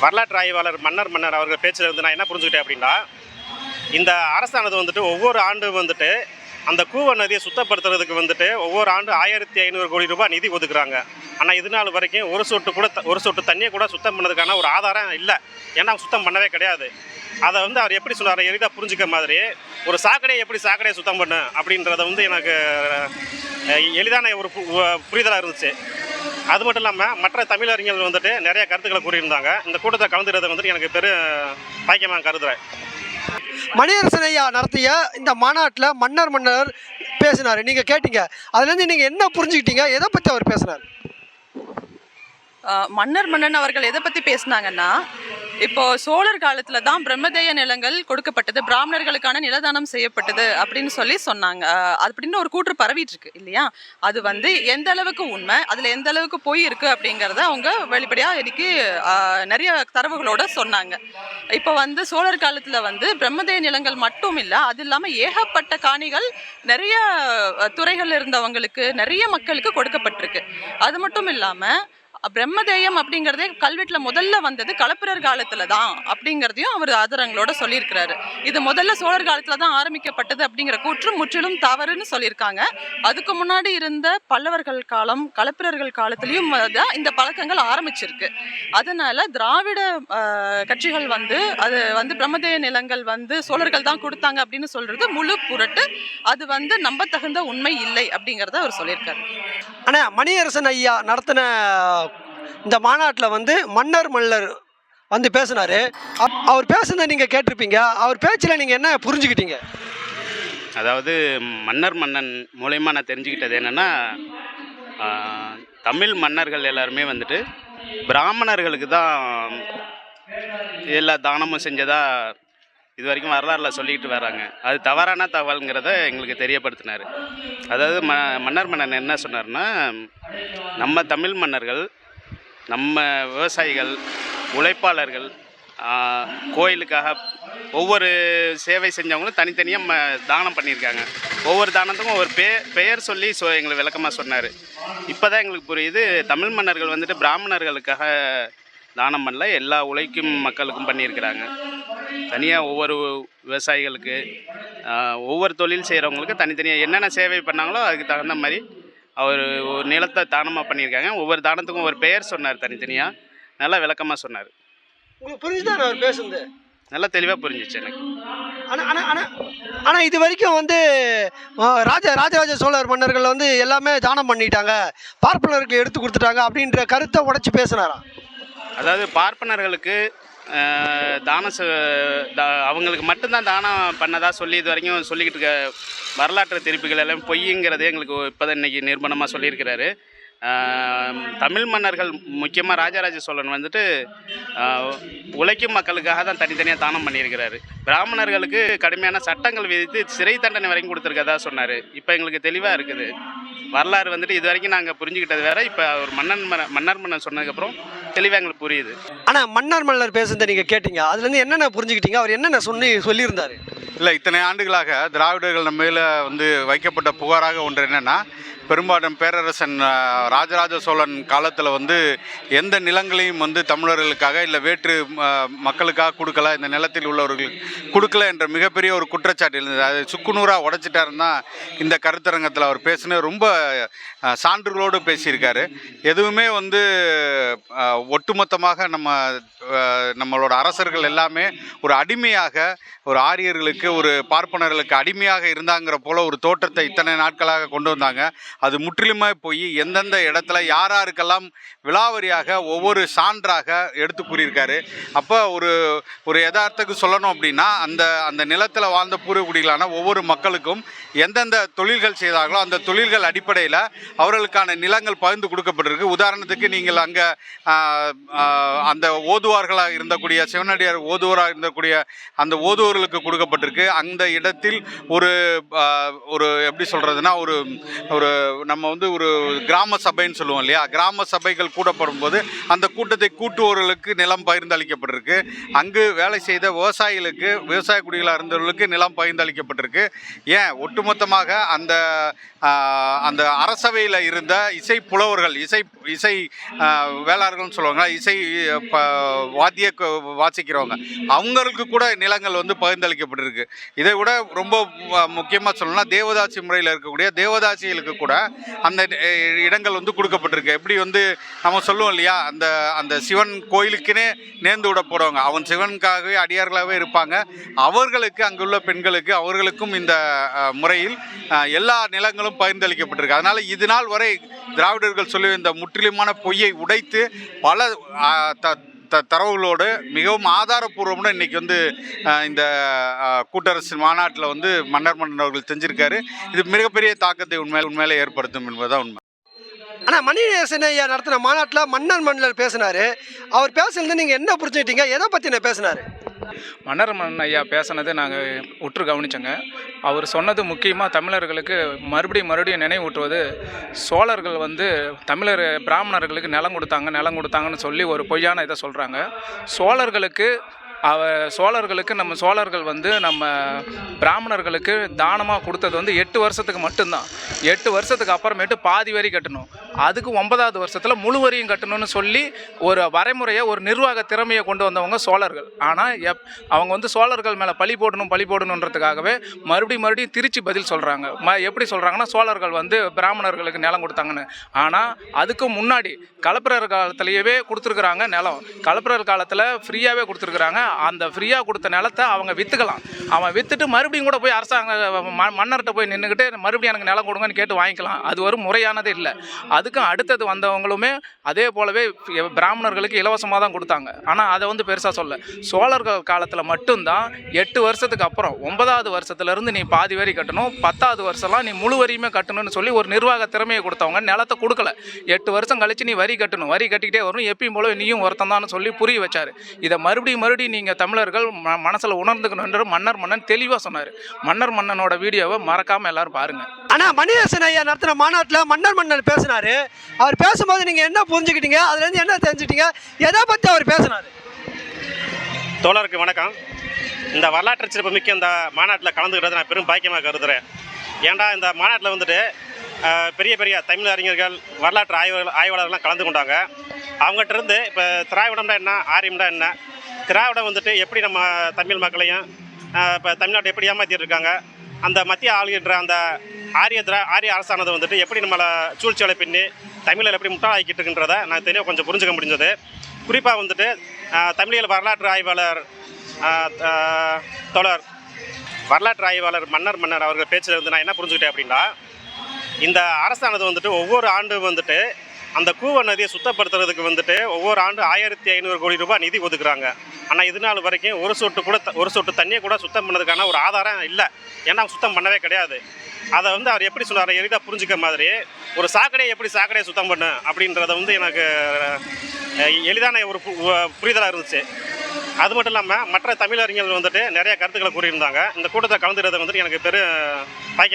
வரலாற்று ஆய்வாளர் மன்னர் மன்னர் அவர்கள் பேச்சில் இருந்து நான் என்ன புரிஞ்சுக்கிட்டேன் அப்படின்னா இந்த அரசானது வந்துட்டு ஒவ்வொரு ஆண்டு வந்துட்டு அந்த கூவ நதியை சுத்தப்படுத்துறதுக்கு வந்துட்டு ஒவ்வொரு ஆண்டு ஆயிரத்தி ஐநூறு கோடி ரூபாய் நிதி ஒதுக்குறாங்க. ஆனால் இது நாள் வரைக்கும் ஒரு சொட்டு கூட த- ஒரு சொட்டு தண்ணியை கூட சுத்தம் பண்ணதுக்கான ஒரு ஆதாரம் இல்லை. ஏன்னா சுத்தம் பண்ணவே கிடையாது. அதை வந்து அவர் எப்படி சொன்னார் எளிதாக புரிஞ்சுக்க மாதிரி ஒரு சாக்கடையை எப்படி சாக்கடையை சுத்தம் பண்ணு அப்படின்றத வந்து எனக்கு எளிதான ஒரு புரிதலாக இருந்துச்சு. அது மட்டும் இல்லாமல் மற்ற தமிழறிஞர்கள் வந்துட்டு நிறைய கருத்துக்களை கூறியிருந்தாங்க. இந்த கூட்டத்தை கலந்துக்கிறத வந்துட்டு எனக்கு பெரு பாக்கியமாக கருதுறேன் மணியரசன் ஐயா நடத்திய இந்த மாநாட்டில் மன்னர் மன்னர் பேசினார். நீங்கள் கேட்டீங்க. அதுலேருந்து நீங்கள் என்ன புரிஞ்சுக்கிட்டீங்க? எதை பற்றி அவர் பேசினார்? ஆஹ் மன்னர் மன்னன் அவர்கள் எதை பத்தி பேசினாங்கன்னா இப்போ சோழர் காலத்துல தான் பிரம்மதேய நிலங்கள் கொடுக்கப்பட்டது பிராமணர்களுக்கான நிலதானம் செய்யப்பட்டது அப்படின்னு சொல்லி சொன்னாங்க. அப்படின்னு ஒரு கூற்று பரவிட்டு இருக்கு இல்லையா? அது வந்து எந்த அளவுக்கு உண்மை அதுல எந்த அளவுக்கு போய் இருக்கு அப்படிங்கறத அவங்க வெளிப்படையா இன்னைக்கு நிறைய தரவுகளோட சொன்னாங்க. இப்போ வந்து சோழர் காலத்துல வந்து பிரம்மதேய நிலங்கள் மட்டும் இல்ல அது இல்லாம ஏகப்பட்ட காணிகள் நிறைய துறைகள் இருந்தவங்களுக்கு நிறைய மக்களுக்கு கொடுக்கப்பட்டிருக்கு. அது மட்டும் இல்லாம பிரம்மதேயம் அப்படிங்கிறதே கல்வெட்டில் முதல்ல வந்தது களப்பிரர் காலத்தில் தான் அப்படிங்கிறதையும் அவர் ஆதாரங்களோட சொல்லியிருக்கிறாரு. இது முதல்ல சோழர் காலத்தில் தான் ஆரம்பிக்கப்பட்டது அப்படிங்கிற கூற்று முற்றிலும் தவறுன்னு சொல்லியிருக்காங்க. அதுக்கு முன்னாடி இருந்த பல்லவர்கள் காலம் களப்பிரர்கள் காலத்திலையும் தான் இந்த பழக்கங்கள் ஆரம்பிச்சிருக்கு. அதனால திராவிட கட்சிகள் வந்து அது வந்து பிரம்மதேய நிலங்கள் வந்து சோழர்கள் தான் கொடுத்தாங்க அப்படின்னு சொல்றது முழு புரட்டு. அது வந்து நம்பத்தகுந்த உண்மை இல்லை அப்படிங்கிறத அவர் சொல்லியிருக்காரு. ஆனால் மணியரசன் ஐயா நடத்தின இந்த மாநாட்டில் வந்து மன்னர் மல்லர் வந்து பேசினார். அவர் பேசுனதை நீங்கள் கேட்டிருப்பீங்க. அவர் பேச்சில் நீங்கள் என்ன புரிஞ்சுக்கிட்டீங்க? அதாவது மன்னர் மன்னன் மூலயமா நான் தெரிஞ்சுக்கிட்டது என்னென்னா தமிழ் மன்னர்கள் எல்லாருமே வந்துட்டு பிராமணர்களுக்கு தான் எல்லா தானமும் செஞ்சதாக இது வரைக்கும் வரலாறுல சொல்லிக்கிட்டு வராங்க அது தவறான தகவல்ங்கிறத எங்களுக்கு தெரியப்படுத்தினார். அதாவது ம மன்னர் மன்னன் என்ன சொன்னார்னா நம்ம தமிழ் மன்னர்கள் நம்ம விவசாயிகள் உழைப்பாளர்கள் கோயிலுக்காக ஒவ்வொரு சேவை செஞ்சவங்களும் தனித்தனியாக ம தானம் பண்ணியிருக்காங்க. ஒவ்வொரு தானத்துக்கும் ஒரு பே பெயர் சொல்லி சொ எங்களுக்கு விளக்கமாக சொன்னார். இப்போ தான் எங்களுக்கு புரியுது தமிழ் மன்னர்கள் வந்துட்டு பிராமணர்களுக்காக தானம் பண்ணல எல்லா உழைக்கும் மக்களுக்கும் பண்ணியிருக்கிறாங்க. தனியாக ஒவ்வொரு விவசாயிகளுக்கு ஒவ்வொரு தொழில் செய்கிறவங்களுக்கு தனித்தனியாக என்னென்ன சேவை பண்ணாங்களோ அதுக்கு தகுந்த மாதிரி அவர் ஒரு நிலத்தை தானமாக பண்ணியிருக்காங்க. ஒவ்வொரு தானத்துக்கும் ஒவ்வொரு பெயர் சொன்னார் தனித்தனியாக நல்லா விளக்கமாக சொன்னார். உங்களுக்கு புரிஞ்சுதான் அவர் பேசுனது? நல்லா தெளிவாக புரிஞ்சிச்சு எனக்கு. ஆனால் ஆனால் ஆனால் ஆனால் இது வரைக்கும் வந்து ராஜ ராஜராஜ சோழர் மன்னர்கள் வந்து எல்லாமே தானம் பண்ணிட்டாங்க. பார்ப்பனருக்கு எடுத்து கொடுத்துட்டாங்க அப்படின்ற கருத்தை உடைச்சு பேசினாரா? அதாவது பார்ப்பனர்களுக்கு தானம் தா- அவங்களுக்கு மட்டும்தான் தானம் பண்ணதா சொல்லி இது வரைக்கும் சொல்லிக்கிட்டு இருக்க வரலாற்று திருப்பிகள் எல்லாம் பொய்ங்கிறது எங்களுக்கு இப்போ தான் இன்றைக்கி நிர்பணமாக சொல்லியிருக்கிறாரு தமிழ் மன்னர்கள் முக்கியமாக ராஜராஜ சோழன் வந்துட்டு உழைக்கும் மக்களுக்காக தான் தனித்தனியாக தானம் பண்ணியிருக்கிறாரு. பிராமணர்களுக்கு கடுமையான சட்டங்கள் விதித்து சிறை தண்டனை வரைக்கும் கொடுத்துருக்கதா சொன்னார். இப்போ எங்களுக்கு தெளிவாக இருக்குது. வரலாறு வந்துட்டு இது வரைக்கும் நாங்கள் புரிஞ்சுக்கிட்டது வேறு. இப்போ ஒரு மன்னன் மன்னர் மன்னன் சொன்னதுக்கப்புறம் தெளிவாக எங்களுக்கு புரியுது. ஆனால் மன்னர் மன்னர் பேசுனதை நீங்கள் கேட்டீங்க. அதுலேருந்து என்னென்ன புரிஞ்சுக்கிட்டீங்க? அவர் என்னென்ன சொன்னி சொல்லியிருந்தாரு? இல்லை இத்தனை ஆண்டுகளாக திராவிடர்கள் நம்ம மேலே வந்து வைக்கப்பட்ட புகாராக ஒன்று என்னென்னா பெரும்பாலும் பேரரசன் ராஜராஜ சோழன் காலத்தில் வந்து எந்த நிலங்களையும் வந்து தமிழர்களுக்காக இல்லை வேற்று மக்களுக்காக கொடுக்கல இந்த நிலத்தில் உள்ளவர்களுக்கு கொடுக்கல என்ற மிகப்பெரிய ஒரு குற்றச்சாட்டு இருந்தது. அது சுக்குநூறாக உடைச்சிட்டாருன்னு தான் இந்த கருத்தரங்கத்தில் அவர் பேசின ரொம்ப சான்றுகளோடு பேசியிருக்காரு. எதுவுமே வந்து ஒட்டுமொத்தமாக நம்ம நம்மளோட அரசர்கள் எல்லாமே ஒரு அடிமையாக ஒரு ஆரியர்களுக்கு ஒரு பார்ப்பனர்களுக்கு அடிமையாக இருந்தாங்கிற போல ஒரு தோற்றத்தை இத்தனை நாட்களாக கொண்டு வந்தாங்க. அது முற்றிலுமே போய் எந்தெந்த இடத்துல யாராருக்கெல்லாம் விலாவரியாக ஒவ்வொரு சான்றாக எடுத்து கூறியிருக்காரு. அப்போ ஒரு ஒரு யதார்த்தத்துக்கு சொல்லணும் அப்படின்னா அந்த அந்த நிலத்தில் வாழ்ந்த பூர்வகுடிகளான ஒவ்வொரு மக்களுக்கும் எந்தெந்த தொழில்கள் செய்தார்களோ அந்த தொழில்கள் அடிப்படையில் அவர்களுக்கான நிலங்கள் பகிர்ந்து கொடுக்கப்பட்டிருக்கு. உதாரணத்துக்கு நீங்கள் அங்கே அந்த ஓதுவார்களாக இருந்தக்கூடிய சிவனடியார் ஓதுவராக இருந்தக்கூடிய அந்த ஓதுவர்களுக்கு கொடுக்கப்பட்டிருக்கு. அந்த இடத்தில் ஒரு ஒரு எப்படி சொல்கிறதுனா ஒரு ஒரு நம்ம வந்து ஒரு கிராம சபைன்னு சொல்லுவோம் இல்லையா? கிராம சபைகள் கூடப்படும் போது அந்த கூட்டத்தை கூட்டுவோர்களுக்கு நிலம் பகிர்ந்தளிக்கப்பட்டிருக்கு. அங்கு வேலை செய்த விவசாயிகளுக்கு விவசாய குடிகளாக இருந்தவர்களுக்கு நிலம் பகிர்ந்தளிக்கப்பட்டிருக்கு. ஏன்? ஒட்டுமொத்தமாக அந்த அந்த அரசவையில் இருந்த இசை புலவர்கள் இசை இசை வேளாளர்கள்னு சொல்லுவாங்க இசை வாத்திய வாசிக்கிறவங்க அவங்களுக்கு கூட நிலங்கள் வந்து பகிர்ந்தளிக்கப்பட்டிருக்கு. இதை விட ரொம்ப முக்கியமாக சொல்லணும்னா தேவதாசி முறையில் இருக்கக்கூடிய தேவதாசிகளுக்கு கூட அந்த இடங்கள் வந்து கொடுக்கப்பட்டிருக்கு. எப்படி வந்து நம்ம சொல்லுவோம் இல்லையா? அந்த அந்த சிவன் கோயிலுக்குனே நேர்ந்து விட போடுவாங்க அவன் சிவனுக்காகவே அடியார்களாகவே இருப்பாங்க. அவர்களுக்கு அங்குள்ள பெண்களுக்கு அவர்களுக்கும் இந்த முறையில் எல்லா நிலங்களும் பகிர்ந்தளிக்கப்பட்டிருக்கு. அதனால் இது நாள் வரை திராவிடர்கள் சொல்லி இந்த முற்றிலுமான பொய்யை உடைத்து பல த த தரவுகளோடு மிகவும் ஆதாரப்பூர்வமுடன் இன்னைக்கு வந்து இந்த கூட்டரசு மாநாட்டில் வந்து மன்னர் மன்னன் அவர்கள் இது மிகப்பெரிய தாக்கத்தை உண்மையில உண்மையிலே ஏற்படுத்தும் என்பதுதான் உண்மை. ஆனால் மணிநேசன் ஐயா நடத்தின மாநாட்டில் மன்னர் மன்னர் பேசினார். அவர் பேசுனது நீங்கள் என்ன புரிஞ்சுக்கிட்டீங்க? எதை பற்றின பேசினார்? மன்னர் மன்னன் ஐயா பேசினதை நாங்கள் உற்று கவனித்தோங்க அவர் சொன்னது முக்கியமாக தமிழர்களுக்கு மறுபடியும் மறுபடியும் நினைவூட்டுவது சோழர்கள் வந்து தமிழர் பிராமணர்களுக்கு நிலம் கொடுத்தாங்க நிலம் கொடுத்தாங்கன்னு சொல்லி ஒரு பொய்யான இதை சொல்கிறாங்க சோழர்களுக்கு அவ சோழர்களுக்கு நம்ம சோழர்கள் வந்து நம்ம பிராமணர்களுக்கு தானமாக கொடுத்தது வந்து எட்டு வருஷத்துக்கு மட்டும்தான். எட்டு வருஷத்துக்கு அப்புறமேட்டு பாதி வரி கட்டணும். அதுக்கு ஒன்பதாவது வருஷத்தில் முழு வரியும் கட்டணும்னு சொல்லி ஒரு வரைமுறையை ஒரு நிர்வாக திறமையை கொண்டு வந்தவங்க சோழர்கள். ஆனால் எப் அவங்க வந்து சோழர்கள் மேலே பழி போடணும் பழி போடணுன்றதுக்காகவே மறுபடியும் மறுபடியும் திருச்சி பதில் சொல்கிறாங்க ம எப்படி சொல்கிறாங்கன்னா சோழர்கள் வந்து பிராமணர்களுக்கு நிலம் கொடுத்தாங்கன்னு. ஆனால் அதுக்கு முன்னாடி கலப்பிரர் காலத்திலேயே கொடுத்துருக்குறாங்க நிலம். கலப்பிரர் காலத்தில் ஃப்ரீயாகவே கொடுத்துருக்குறாங்க. அந்த ஃப்ரீயாக கொடுத்த நிலத்தை அவங்க விற்றுக்கலாம் அவன் விற்றுட்டு மறுபடியும் கூட போய் அரசாங்க ம- மன்னர்கிட்ட போய் நின்றுக்கிட்டு மறுபடியும் எனக்கு நிலம் கொடுங்கன்னு கேட்டு வாங்கிக்கலாம். அது ஒரு முறையானது இல்லை. அது அதுக்கும் அடுத்தது வந்தவங்களுமே அதே போலவே பிராமணர்களுக்கு இலவசமாக தான் கொடுத்தாங்க. ஆனால் அதை வந்து பெருசாக சொல்ல சோழர்கள் காலத்தில் மட்டும்தான் எட்டு வருஷத்துக்கு அப்புறம் ஒன்பதாவது வருஷத்துலேருந்து நீ பாதி வரி கட்டணும் பத்தாவது வருஷம்லாம் நீ முழு வரியுமே கட்டணும்னு சொல்லி ஒரு நிர்வாக திறமையை கொடுத்தவங்க நிலத்தை கொடுக்கல. எட்டு வருஷம் கழித்து நீ வரி கட்டணும் வரி கட்டிக்கிட்டே வரணும் எப்பயும் போல நீயும் ஒருத்தன் தான் சொல்லி புரிய வச்சார். இதை மறுபடியும் மறுபடியும் நீங்கள் தமிழர்கள் ம மனசில் உணர்ந்துக்கணுன்ற மன்னர் மன்னன் தெளிவாக சொன்னார். மன்னர் மன்னனோட வீடியோவை மறக்காமல் எல்லோரும் பாருங்கள் ஆனால் மணிநேசன் ஐயா நடத்தின மாநாட்டில் மன்னர் மன்னர் பேசினார். அவர் பேசும்போது நீங்கள் என்ன புரிஞ்சுக்கிட்டீங்க? அதுலேருந்து என்ன தெரிஞ்சுக்கிட்டீங்க? எதை பற்றி அவர் பேசினார்? தோழருக்கு வணக்கம். இந்த வரலாற்று சிறப்புமிக்க இந்த மாநாட்டில் கலந்துக்கிறது நான் பெரும் பாக்கியமாக கருதுகிறேன் ஏன்டா இந்த மாநாட்டில் வந்துட்டு பெரிய பெரிய தமிழ் அறிஞர்கள் வரலாற்று ஆய்வாளர் ஆய்வாளர்கள்லாம் கலந்து கொண்டாங்க. அவங்ககிட்ட இருந்து இப்போ திராவிடம்னா என்ன ஆரியம்னா என்ன? திராவிடம் வந்துட்டு எப்படி நம்ம தமிழ் மக்களையும் இப்போ தமிழ்நாட்டை எப்படி ஏமாற்றிட்டு இருக்காங்க? அந்த மத்திய ஆளுகின்ற அந்த ஆரிய திரா ஆரிய அரசானது வந்துட்டு எப்படி நம்மளை சூழ்ச்சிகளை பின்னி தமிழில் எப்படி முட்டாளாக்கிட்டு இருக்குன்றதை நான் தெளிவாக கொஞ்சம் புரிஞ்சுக்க முடிஞ்சது. குறிப்பாக வந்துட்டு தமிழியல் வரலாற்று ஆய்வாளர் தொடர் வரலாற்று ஆய்வாளர் மன்னர் மன்னர் அவர்கள் பேச்சில் வந்து நான் என்ன புரிஞ்சுக்கிட்டேன் அப்படின்னா இந்த அரசானது வந்துட்டு ஒவ்வொரு ஆண்டு வந்துட்டு அந்த கூவ நதியை சுத்தப்படுத்துறதுக்கு வந்துட்டு ஒவ்வொரு ஆண்டு ஆயிரத்தி ஐநூறு கோடி ரூபாய் நிதி ஒதுக்குறாங்க. ஆனால் இது நாள் வரைக்கும் ஒரு சொட்டு கூட த- ஒரு சொட்டு தண்ணியை கூட சுத்தம் பண்ணதுக்கான ஒரு ஆதாரம் இல்லை. ஏன்னா சுத்தம் பண்ணவே கிடையாது. அதை வந்து அவர் எப்படி சொன்னார் எளிதாக புரிஞ்சுக்க மாதிரி ஒரு சாக்கடையை எப்படி சாக்கடையை சுத்தம் பண்ணு அப்படின்றத வந்து எனக்கு எளிதான ஒரு புரிதலாக இருந்துச்சு. அது மட்டும் இல்லாமல் மற்ற தமிழறிஞர்கள் வந்துட்டு நிறைய கருத்துக்களை கூறியிருந்தாங்க. இந்த கூட்டத்தை கலந்துக்கிறது வந்துட்டு எனக்கு பெரு பாக்கியம்